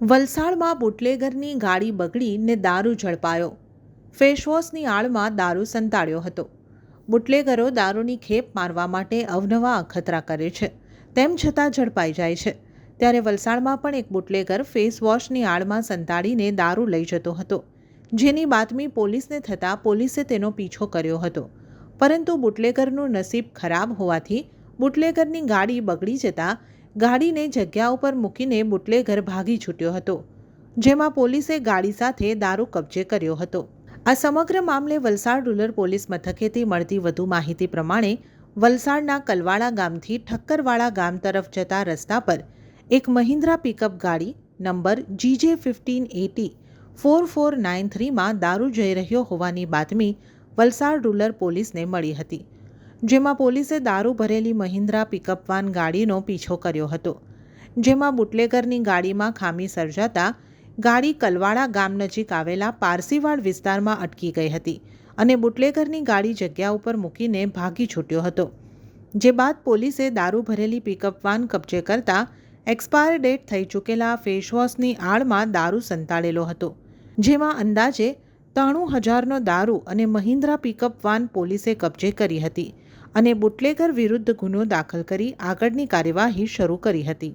વલસાડમાં બુટલેગરની ગાડી બગડી ને દારૂ ઝડપાયો. ફેસવોશની આડમાં દારૂ સંતાડ્યો હતો. બુટલેગરો દારૂની ખેપ મારવા માટે અવનવા અખતરા કરે છે, તેમ છતાં ઝડપાઈ જાય છે. ત્યારે વલસાડમાં પણ એક બુટલેગર ફેસવોશની આડમાં સંતાડીને દારૂ લઈ જતો હતો. જેની બાતમી પોલીસને થતાં પોલીસે તેનો પીછો કર્યો હતો. પરંતુ બુટલેગરનું નસીબ ખરાબ હોવાથી બુટલેગરની ગાડી બગડી જતાં ગાડીને જગ્યા ઉપર મૂકીને બુટલેગર ભાગી છૂટ્યો હતો, જેમાં પોલીસે ગાડી સાથે દારૂ કબજે કર્યો હતો. આ સમગ્ર મામલે વલસાડ રૂરલ પોલીસ મથકેથી મળતી વધુ માહિતી પ્રમાણે વલસાડના કલવાડા ગામથી ઠક્કરવાડા ગામ તરફ જતા રસ્તા પર એક મહિન્દ્રા પિકઅપ ગાડી number GJ fifteen AT four four nine થ્રીમાં દારૂ જઈ રહ્યો હોવાની બાતમી વલસાડ રૂરલ પોલીસને મળી હતી. જેમાં પોલીસે દારૂ ભરેલી મહિન્દ્રા પિકઅપ વાન ગાડીનો પીછો કર્યો હતો. જેમાં બુટલેગરની ગાડીમાં ખામી સર્જાતા ગાડી કલવાડા ગામ નજીક આવેલા પારસીવાડ વિસ્તારમાં અટકી ગઈ હતી અને બુટલેગરની ગાડી જગ્યા ઉપર મૂકીને ભાગી છૂટ્યો હતો. જે બાદ પોલીસે દારૂ ભરેલી પિકઅપ વાન કબજે કરતા એક્સપાયર ડેટ થઈ ચૂકેલા ફેસવોશની આડમાં દારૂ સંતાડેલો હતો, જેમાં અંદાજે ત્રાણું હજારનો દારૂ અને મહિન્દ્રા પિકઅપ વાન પોલીસે કબજે કરી હતી. અને બુટલેગર વિરુદ્ધ ગુનો દાખલ કરી આગળની કાર્યવાહી શરૂ કરી હતી.